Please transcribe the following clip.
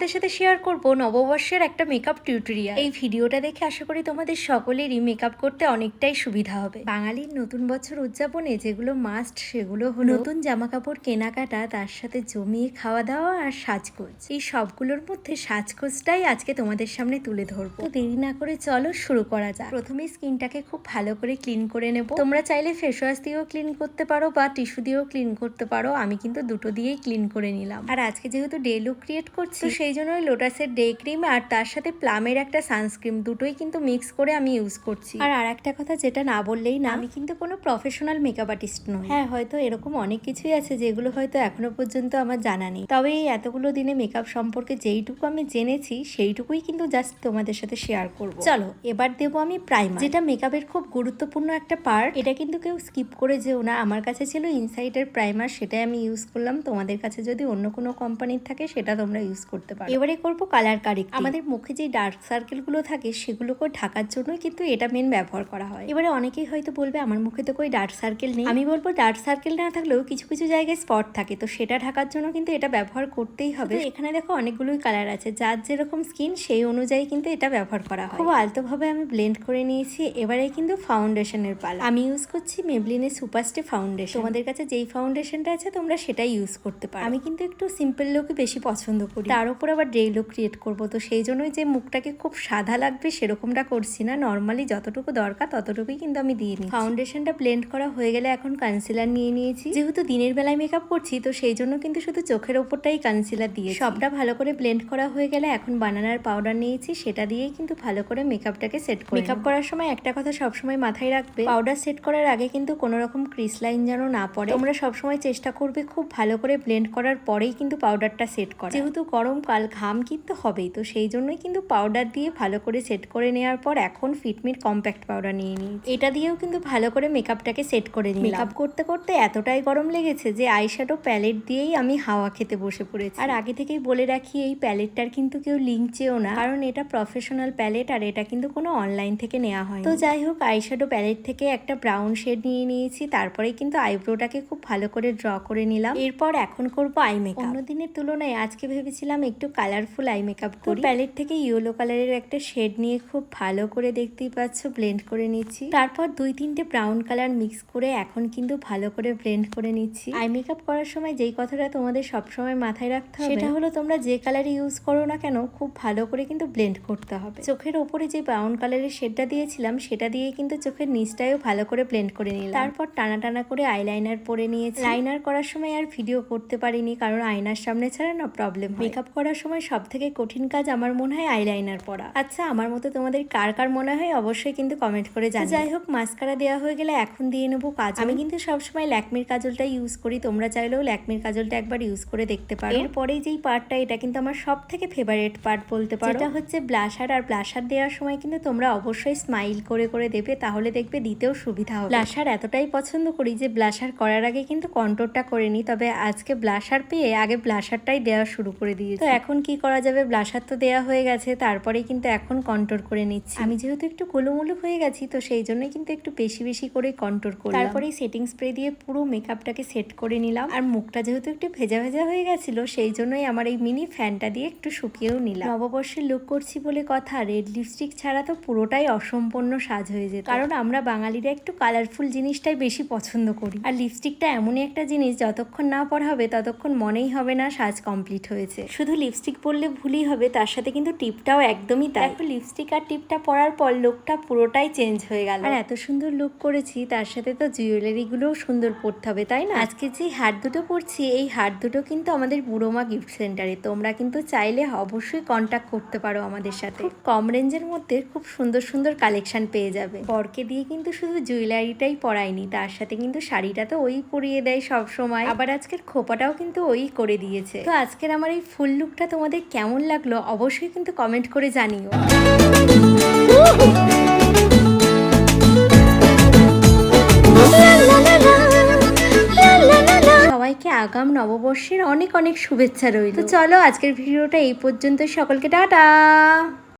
তোমাদের সাথে শেয়ার করব নববর্ষের একটা মেকআপ টিউটোরিয়াল এই ভিডিওটা দেখে আশা করি তোমাদের সকলেরই মেকআপ করতে অনেকটাই সুবিধা হবে। বাঙালির নতুন বছর উদযাপনে যেগুলো মাস্ট সেগুলো হলো নতুন জামা কাপড় কেনাকাটা, তার সাথে জমিয়ে খাওয়া দাওয়া আর সাজগোজ। এই সবগুলোর মধ্যে সাজগোজটাই আজকে তোমাদের সামনে তুলে ধরবো। দেরি না করে চলো শুরু করা যাক। প্রথমে স্কিনটাকে খুব ভালো করে ক্লিন করে নেব। তোমরা চাইলে ফেস ওয়াশ দিয়েও ক্লিন করতে পারো বা টিস্যু দিয়েও ক্লিন করতে পারো। আমি কিন্তু দুটো দিয়েই ক্লিন করে নিলাম। আর আজকে যেহেতু ডে লুক ক্রিয়েট করছি, তো সেই জন্য ওই লোটাসের ডে ক্রিম আর তার সাথে প্লামের একটা সানস্ক্রিম দুটোই কিন্তু মিক্স করে আমি ইউজ করছি। আর আর একটা কথা যেটা না বললেই না আমি কিন্তু কোনো প্রফেশনাল মেকআপ আর্টিস্ট নই। হ্যাঁ হয়তো এরকম অনেক কিছুই আছে যেগুলো হয়তো এখনও পর্যন্ত আমার জানা নেই। তবে এই এতগুলো দিনে মেকআপ সম্পর্কে যেইটুকু আমি জেনেছি সেইটুকুই কিন্তু জাস্ট তোমাদের সাথে শেয়ার করব। চলো এবার দেবো আমি প্রাইমার যেটা মেকআপের খুব গুরুত্বপূর্ণ একটা পার্ট এটা কিন্তু কেউ স্কিপ করে যেও না। আমার কাছে ছিল ইনসাইটের প্রাইমার সেটাই আমি ইউজ করলাম। তোমাদের কাছে যদি অন্য কোনো কোম্পানির থাকে সেটা তোমরা ইউজ করতে পারো এবারে করব কালার কারেক্ট আমাদের মুখে যে ডার্ক সার্কেলগুলো থাকে সেগুলোকে ঢাকার জন্যই কিন্তু এটা মেন ব্যবহার করা হয়। এবারে অনেকেই হয়তো বলবে আমার মুখে তো কই ডার্ক সার্কেল নেই। আমি বলব ডার্ক সার্কেল না থাকলেও কিছু কিছু জায়গায় স্পট থাকে তো সেটা ঢাকার জন্য কিন্তু এটা ব্যবহার করতেই হবে। এখানে দেখো অনেকগুলোই কালার আছে যার যেরকম স্কিন সেই অনুযায়ী কিন্তু এটা ব্যবহার করা হয়। খুব আলতোভাবে আমি ব্লেন্ড করে নিয়েছি এবারে কিন্তু ফাউন্ডেশনের পালা। আমি ইউজ করছি মেবলিনের সুপারস্টে ফাউন্ডেশন তোমাদের কাছে যেই ফাউন্ডেশনটা আছে তোমরা সেটাই ইউজ করতে পারো। আমি কিন্তু একটু সিম্পল লুকই বেশি পছন্দ করি। তার উপর আবার ডে লুক ক্রিয়েট করব। তো সেই জন্যই যে মুখটাকে খুব সাদা লাগবে সেরকমটা করছি না। নর্মালি যতটুকু দরকার ততটুকুই কিন্তু আমি দিয়ে নিই ফাউন্ডেশনটা ব্লেন্ড করা হয়ে গেলে এখন কনসিলার নিয়ে নিয়েছি। যেহেতু দিনের বেলায় মেকআপ করছি তো সেই জন্য কিন্তু শুধু চোখের ওপরটাই কনসিলার দিয়ে সবটা ভালো করে ব্লেন্ড করা হয়ে গেলে এখন বানানার পাউডার নিয়েছি। সেটা দিয়েই কিন্তু ভালো করে মেকআপটাকে সেট করি মেকআপ করার সময় একটা কথা সবসময় মাথায় রাখবে পাউডার সেট করার আগে কিন্তু কোনো রকম ক্রিস লাইন যেন না পড়ে। তোমরা সবসময় চেষ্টা করবে খুব ভালো করে ব্লেন্ড করার পরেই কিন্তু পাউডারটা সেট করা যেহেতু গরমকাল ঘাম কিন্তু হবেই। তো সেই জন্যই কিন্তু পাউডার দিয়ে ভালো করে সেট করে নেওয়ার পর এখন ফিটমিট কম্প্যাক্ট পাউডার নিয়ে নিই এটা দিয়েও কিন্তু ভালো করে মেকআপটাকে সেট করে নিই মেকআপ করতে করতে এতটাই গরম লেগেছে যে আইশ্যাডো প্যালেট দিয়েই আমি হাওয়া খেতে বসে পড়েছি। আর আগে থেকেই বলে রাখি এই প্যালেটটার কিন্তু কেউ লিঙ্ক চেয়েও না। কারণ এটা প্রফেশনাল প্যালেট আর এটা কিন্তু কোনো অনলাইন থেকে নেওয়া হয় তো যাই হোক আইশ্যাডো প্যালেট থেকে একটা ব্রাউন শেড নিয়ে নিয়েছি। তারপরে কিন্তু আইব্রোটাকে খুব ভালো করে ড্র করে নিলাম। এরপর এখন করব আই মেকআপ অন্য দিনের তুলনায় আজকে ভেবেছিলাম একটু কালারফুল আই মেকআপ করি। প্যালেট থেকে ইয়েলো কালারের একটা শেড নিয়ে খুব ভালো করে দেখতেই পাচ্ছ ব্লেন্ড করে নিচ্ছি। তারপর দুই তিনটে ব্রাউন কালার মিক্স করে এখন কিন্তু ভালো করে ব্লেন্ড করে নিচ্ছি। আই মেকআপ করার সময় যেই কথাটা তোমাদের সবসময় মাথায় রাখতে হবে সেটা হলো তোমরা যে কালার ইউজ করো না কেন খুব ভালো করে কিন্তু ব্লেন্ড করতে হবে। চোখের ওপরে যে ব্রাউন কালারের শেডটা দিয়েছিলাম সেটা দিয়ে কিন্তু চোখের নিচটাও ভালো করে ব্লেন্ড করে নিলাম। তারপর টানা টানা করে আইলাইনার পরে নিয়েছি। লাইনার করার সময় আর ভিডিও করতে পারিনি কারণ আয়নার সামনে ছাড়া না প্রবলেম মেকআপ করার সময় সব থেকে কঠিন কাজ আমার মনে হয় আইলাইনার পরা। আচ্ছা আমার মতো তোমাদের কার কার মনে হয় অবশ্যই কিন্তু কমেন্ট করে জানি যাই হোক মাস্কারা দেওয়া হয়ে গেলে এখন দিয়ে নেব কাজ আমি কিন্তু সবসময় ল্যাকমির কাজলটা ইউজ করি তোমরা চাইলেও ল্যাকমির কাজলটা একবার ইউজ করে দেখতে পারো। এরপরে যেই পার্টটা এটা কিন্তু আমার সব থেকে ফেভারেট পার্ট বলতে পারো। এটা হচ্ছে ব্লাশার আর ব্লাশার দেওয়ার সময় কিন্তু তোমরা অবশ্যই স্মাইল করে করে দেবে তাহলে দেখবে দিতেও সুবিধা হবে। ব্লাশার এতটাই পছন্দ করি যে ব্লাশার করার আগে কিন্তু কন্ট্রোলটা করে নিই তবে আজকে ব্লাশার পেয়ে আগে ব্লাশারটাই দেওয়া শুরু করে দিয়েছি। তো এখন কি করা যাবে? ব্লাশার তো দেওয়া হয়ে গেছে তারপরে কিন্তু এখন কন্ট্রোল করে নিচ্ছি। আমি যেহেতু একটু গোলুমুলু হয়ে গেছি তো সেই জন্য কিন্তু একটু বেশি বেশি করে কন্ট্রোল করি তারপরে সেটিং স্প্রে দিয়ে পুরো মেকআপটাকে সেট করে নিলাম। আর মুখটা যেহেতু একটু ভেজা ভেজা হয়ে গেছিল সেই জন্যই আমার এই মিনি ফ্যানটা দিয়ে একটু শুকিয়েও নিলাম। নববর্ষে লুক করছি বলে কথা রেড লিপস্টিক ছাড়া তো পুরোটাই অসম্পূর্ণ সাজ হয়ে যেত। কারণ আমরা বাঙালিরা একটু কালারফুল জিনিসটাই বেশি পছন্দ করি। আর লিপস্টিকটা এমনই একটা জিনিস যতক্ষণ না পরা হবে ততক্ষণ মনেই হবে না সাজ কমপ্লিট হয়েছে। শুধু লিপস্টিক পরলে ভুলই হবে তার সাথে কিন্তু টিপটাও একদমই তাই। দেখো লিপস্টিক আর টিপটা পরার পর লুকটা পুরোটাই চেঞ্জ হয়ে গেল। আর এত সুন্দর লুক করেছি তার সাথে তো জুয়েলারি গুলোও সুন্দর পরতে হবে তাই না? আজকে যে হার দুটো পরছি এই হার দুটো কিন্তু আমাদের বুড়োমা গিফট সেন্টারে তোমরা কিন্তু চাইলে অবশ্যই কন্ট্যাক্ট করতে পারো আমাদের সাথে। কম রেঞ্জের মধ্যে খুব সুন্দর সুন্দর কালেকশন পেয়ে যাবে। বরকে দিয়ে কিন্তু শুধু জুয়েলারিটাই পরায়নি তার সাথে কিন্তু শাড়িটা তো ওই পরিয়ে দেয় সব সময়। আবার আজকের খোপাটাও কিন্তু ওই করে দিয়েছে। তো আজকের আমার এই ফুল লুকটা তোমাদের কেমন লাগল অবশ্যই কিন্তু কমেন্ট করে জানিও। সবাইকে আগাম নববর্ষের অনেক অনেক শুভেচ্ছা রইল। তো চলো আজকের ভিডিওটা এই পর্যন্ত সকলকে টাটা!